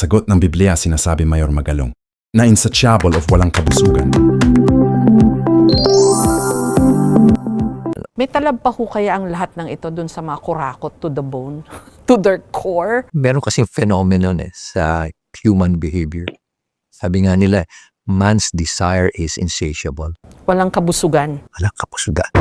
sagot ng Biblia sinasabi Mayor Magalong na insatiable of walang kabusugan. May talab pa ho kaya ang lahat ng ito dun sa mga kurakot to the bone, to their core? meron kasing phenomenon eh, sa human behavior. Sabi nga nila, man's desire is insatiable. Walang kabusugan. Walang kapusugan.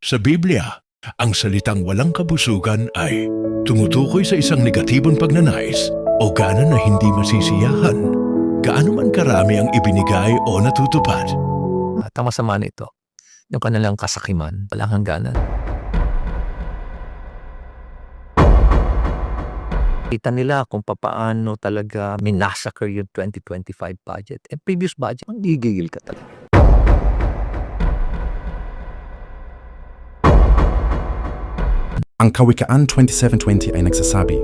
Sa Biblia, ang salitang walang kabusugan ay tumutukoy sa isang negatibong pagnanais o gana na hindi masisiyahan. Gaano man karami ang ibinigay o natutupad. At ang masama nito, yung kanilang kasakiman, walang hangganan. Kita nila kung papaano talaga minasacre yung 2025 budget. Eh, previous budget, ang gigigil ka talaga. Ang Kawikaan 2720 ay nagsasabi,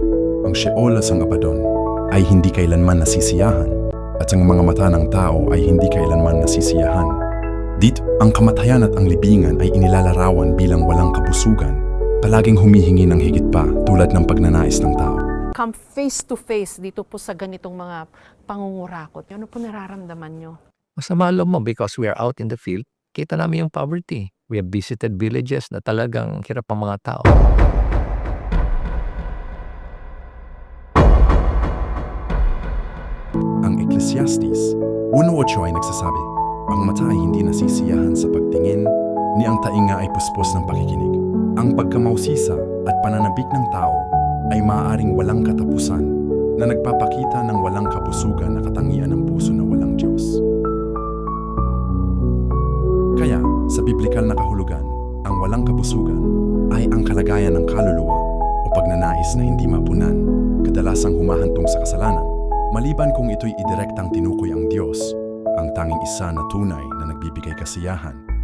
ang Sheol sa Abaddon ay hindi kailanman nasisiyahan at ang mga mata ng tao ay hindi kailanman nasisiyahan. Dito, ang kamatayan at ang libingan ay inilalarawan bilang walang kabusugan, palaging humihingi ng higit pa tulad ng pagnanais ng tao. Come face to face dito po sa ganitong mga pangungurakot. Ano po nararamdaman nyo? Masama loob mo because we are out in the field, kita namin yung poverty. We have visited villages na talagang hirap ang mga tao. Ang Ecclesiastes 1.8 ay nagsasabi, ang mata ay hindi nasisiyahan sa pagtingin, ni ang tainga ay puspos ng pakikinig. Ang pagkamausisa at pananabik ng tao ay maaaring walang katapusan na nagpapakita ng walang kabusugan na katangian ng puso na walang Diyos. Biblikal na kahulugan, ang walang kabusugan ay ang kalagayan ng kaluluwa o pagnanais na hindi mapunan, kadalasang humahantong sa kasalanan, maliban kung ito'y idirektang tinukoy ang Diyos, ang tanging isa na tunay na nagbibigay kasiyahan